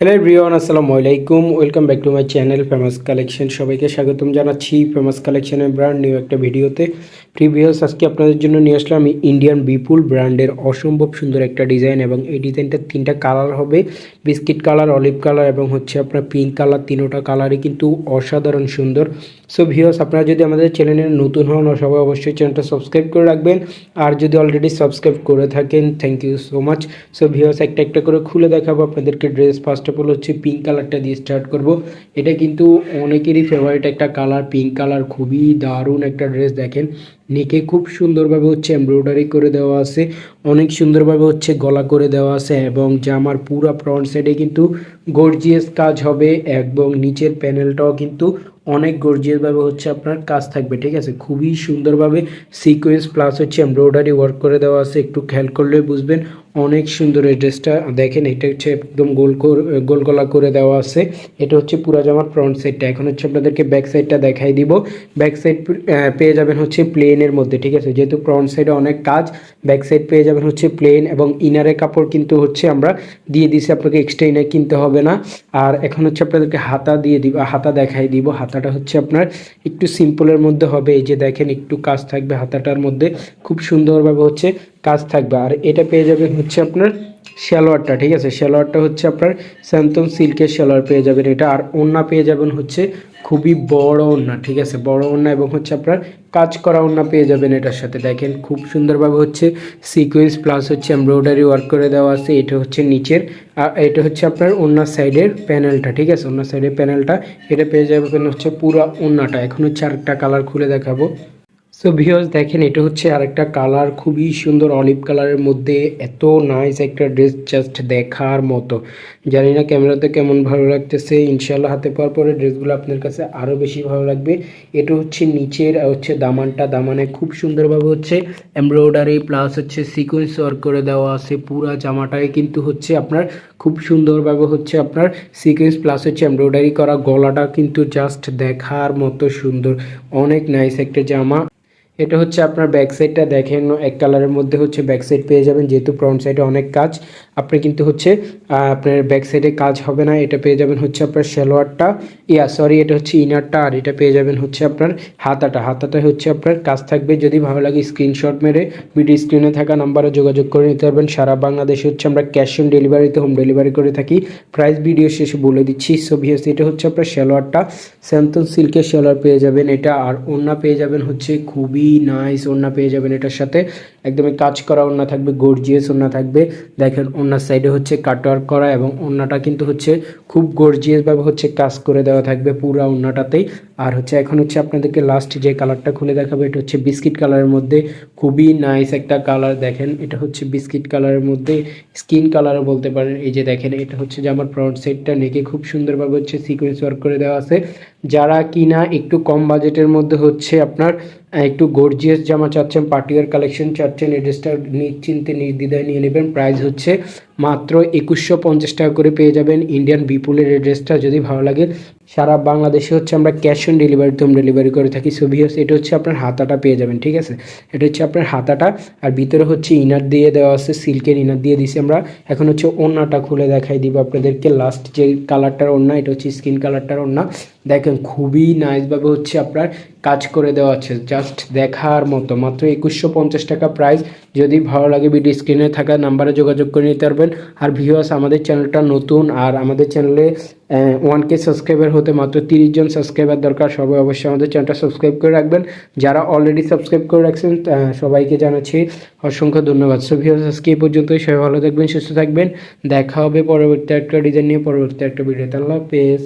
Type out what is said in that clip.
Hello everyone আসসালামু আলাইকুম welcome back to my channel famous collection সবাইকে স্বাগতম জানাচ্ছি ফেমাস কালেকশনের ব্র্যান্ড নিউ একটা ভিডিওতে। প্রিভিয়াস আজকে আপনাদের জন্য নিয়ে আসলাম আমি ইন্ডিয়ান বিপুল ব্র্যান্ডের অসম্ভব সুন্দর একটা ডিজাইন এবং এই ডিজাইনটা তিনটা কালার হবে। বিস্কিট কালার অলিভ কালার এবং হচ্ছে আপনার পিঙ্ক কালার তিনোটা কালারই কিন্তু অসাধারণ সুন্দর। সো ভিওস আপনারা যদি আমাদের চ্যানেলে নতুন হন, সবাই অবশ্যই চ্যানেলটা সাবস্ক্রাইব করে রাখবেন। আর যদি অলরেডি সাবস্ক্রাইব করে থাকেন thank you so much so ভিওস একটা একটা করে খুলে দেখাবো আপনাদেরকে ড্রেস ফার্স্ট অফ অল হচ্ছে পিঙ্ক কালারটা দিয়ে স্টার্ট করব। এটা কিন্তু অনেকেরই ফেভারিট একটা কালার পিঙ্ক কালার খুবই দারুণ একটা ড্রেস দেখেন। নেকে খুব সুন্দরভাবে হচ্ছে এমব্রয়ডারি করে দেওয়া আছে, অনেক সুন্দরভাবে হচ্ছে গলা করে দেওয়া আছে এবং জামার পুরো ফ্রন্ট সাইডে কিন্তু গর্জিয়াস কাজ হবে এবং নিচের প্যানেলটাও কিন্তু অনেক গর্জিয়াসভাবে হচ্ছে আপনার কাজ থাকবে, ঠিক আছে? খুবই সুন্দরভাবে সিকোয়েন্স প্লাস হচ্ছে এমব্রয়ডারি ওয়ার্ক করে দেওয়া আছে, একটু খেয়াল করলে বুঝবেন। অনেক সুন্দর এই ড্রেসটা দেখেন এটা হচ্ছে একদম গোল গোল গলা করে দেওয়া আছে। এটা হচ্ছে পুরা জামার ফ্রন্ট সাইডটা এখন হচ্ছে আপনাদেরকে ব্যাক সাইডটা দেখাই দিব। ব্যাক সাইড পেয়ে যাবেন হচ্ছে প্লেনের মধ্যে, ঠিক আছে? যেহেতু ফ্রন্ট সাইডে অনেক কাজ ব্যাক সাইড পেয়ে যাবেন হচ্ছে প্লেন এবং ইনারের কাপড় কিন্তু হচ্ছে আমরা দিয়ে দিছি, আপনাকে এক্সট্রা ইনার কিনতে হবে না। আর এখন হচ্ছে আপনাদেরকে হাতা দিয়ে দিব, হাতা দেখাই দিব হাতাটা হচ্ছে আপনার একটু সিম্পলের মধ্যে হবে। এই যে দেখেন, একটু কাজ থাকবে হাতাটার মধ্যে। খুব সুন্দরভাবে হচ্ছে কাজ থাকবে। আর এটা পেয়ে যাবেন হচ্ছে আপনার সালোয়ারটা ঠিক আছে? সালোয়ারটা হচ্ছে আপনার স্যান্তন সিল্কের সালোয়ার পেয়ে যাবেন। এটা আর ওন্না পেয়ে যাবেন হচ্ছে খুবই বড় ওন্না ঠিক আছে? বড় ওন্না এবং হচ্ছে আপনার কাজ করা ওন্না পেয়ে যাবেন এটার সাথে। দেখেন খুব সুন্দরভাবে হচ্ছে সিকোয়েন্স প্লাস হচ্ছে এমব্রয়ডারি ওয়ার্ক করে দেওয়া আছে। এটা হচ্ছে নিচের, আর এটা হচ্ছে আপনার ওন্নার সাইডের প্যানেলটা ঠিক আছে? ওন্নার সাইডের প্যানেলটা এটা পেয়ে যাবেন হচ্ছে পুরো ওন্নাটা এখন হচ্ছে আরেকটা কালার খুলে দেখাবো। সো ভিউয়ার্স দেখেন, এটা হচ্ছে আরেকটা কালার খুবই সুন্দর অলিভ কালারের মধ্যে এত নাইস একটা ড্রেস জাস্ট দেখার মতো। জানি না ক্যামেরাতে কেমন ভালো লাগতেছে ইনশাল্লাহ হাতে পাওয়ার পরে ড্রেসগুলো আপনার কাছে আরও বেশি ভালো লাগবে। এটা হচ্ছে নিচের হচ্ছে দামানটা, দামানে খুব সুন্দরভাবে হচ্ছে এমব্রয়ডারি প্লাস হচ্ছে সিকোয়েন্স ওয়ার্ক করে দেওয়া আছে। পুরা জামাটায় কিন্তু হচ্ছে আপনার খুব সুন্দরভাবে হচ্ছে আপনার সিকোয়েন্স প্লাস হচ্ছে এমব্রয়ডারি করা গলাটা কিন্তু জাস্ট দেখার মতো সুন্দর। অনেক নাইস একটা জামা। এটা হচ্ছে আপনার ব্যাক সাইডটা দেখেন, এক কালারের মধ্যে হচ্ছে ব্যাক সাইড পেয়ে যাবেন, যেহেতু ফ্রন্ট সাইডে অনেক কাজ। আপনি কিন্তু হচ্ছে আপনার ব্যাক সাইডে কাজ হবে না, এটা পেয়ে যাবেন হচ্ছে আপনার সালোয়ারটা ইয়া সরি এটা হচ্ছে ইনারটা আর এটা পেয়ে যাবেন হচ্ছে আপনার হাতাটা। হাতাটা হচ্ছে আপনার কাজ থাকবে, যদি ভালো লাগে স্ক্রিনশট মেরে ভিডিও স্ক্রিনে থাকা নাম্বারে যোগাযোগ করে নিতে পারবেন। সারা বাংলাদেশে হচ্ছে আমরা ক্যাশ অন ডেলিভারিতে হোম ডেলিভারি করে থাকি। প্রাইস ভিডিও শেষে বলে দিচ্ছি সো ভিএস এটা হচ্ছে আপনার সালোয়ারটা স্যামসং সিল্কের সালোয়ার পেয়ে যাবেন, এটা আর ওড়না পেয়ে যাবেন হচ্ছে খুবই নাইস ওড়না পেয়ে যাবেন এটার সাথে। একদমই কাজ করা ওড়না থাকবে গর্জিয়াস ওড়না থাকবে। দেখেন ওড়নার সাইডে হচ্ছে কাটওয়ার্ক করা এবং ওড়নাটা কিন্তু হচ্ছে খুব গর্জিয়াসভাবে হচ্ছে কাজ করে দেওয়া থাকবে পুরো ওড়নাটাতেই। আর হচ্ছে এখন হচ্ছে আপনাদেরকে লাস্ট যে কালারটা খুলে দেখাবো, এটা হচ্ছে বিস্কিট কালারের মধ্যে। খুবই নাইস একটা কালার দেখেন এটা হচ্ছে বিস্কিট কালারের মধ্যে। স্কিন কালারও বলতে পারেন, এই যে দেখেন এটা হচ্ছে যে আমার ফ্রন্ট সাইডটা নেকে খুব সুন্দরভাবে হচ্ছে সিকোয়েন্স ওয়ার্ক করে দেওয়া আছে। যারা কিনা একটু কম বাজেটের মধ্যে হচ্ছে আপনার একটু গর্জিয়াস জামা চাচ্ছেন পার্টিয়ার কালেকশন চাচ্ছেন এড্রেসটা নিশ্চিন্তে নির্দ্বিধায় নিয়ে নেবেন। প্রাইস হচ্ছে মাত্র একুশশো পঞ্চাশ টাকা করে পেয়ে যাবেন ইন্ডিয়ান বিপুলের এই ড্রেসটা যদি ভালো লাগে, সারা বাংলাদেশে হচ্ছে আমরা ক্যাশ অন ডেলিভারিতে হোম ডেলিভারি করে থাকি। সো ভিউয়ার্স এটা হচ্ছে আপনার হাতাটা পেয়ে যাবেন, ঠিক আছে? এটা হচ্ছে আপনার হাতাটা। আর ভিতরে হচ্ছে ইনার দিয়ে দেওয়া আছে সিল্কের ইনার দিয়ে দিছি আমরা। এখন হচ্ছে ওড়নাটা খুলে দেখাই দিব আপনাদেরকে। লাস্ট যে কালারটার ওড়না, এটা হচ্ছে স্কিন কালারটার ওড়না। দেখেন, খুবই নাইসভাবে হচ্ছে আপনার কাজ করে দেওয়া আছে। জাস্ট দেখার মতো। মাত্র একুশশো পঞ্চাশ টাকা প্রাইস যদি ভালো লাগে ভিডিও স্ক্রিনে থাকা নাম্বারে যোগাযোগ করে নিতে পারবেন। আর ভিউয়ার্স আমাদের চ্যানেলটা নতুন আর আমাদের চ্যানেলে ওয়ান কে সাবস্ক্রাইবার হতে মাত্র তিরিশ জন সাবস্ক্রাইবার দরকার, সবাই অবশ্যই আমাদের চ্যানেলটা সাবস্ক্রাইব করে রাখবেন। যারা অলরেডি সাবস্ক্রাইব করে রাখছেন সবাইকে জানাচ্ছি অসংখ্য ধন্যবাদ। সো ভিউয়ার্স আজকে এই পর্যন্তই। সবাই ভালো থাকবেন, সুস্থ থাকবেন। দেখা হবে পরবর্তী একটা ডিজাইন নিয়ে, পরবর্তী একটা ভিডিও আল্লাহ হাফেজ।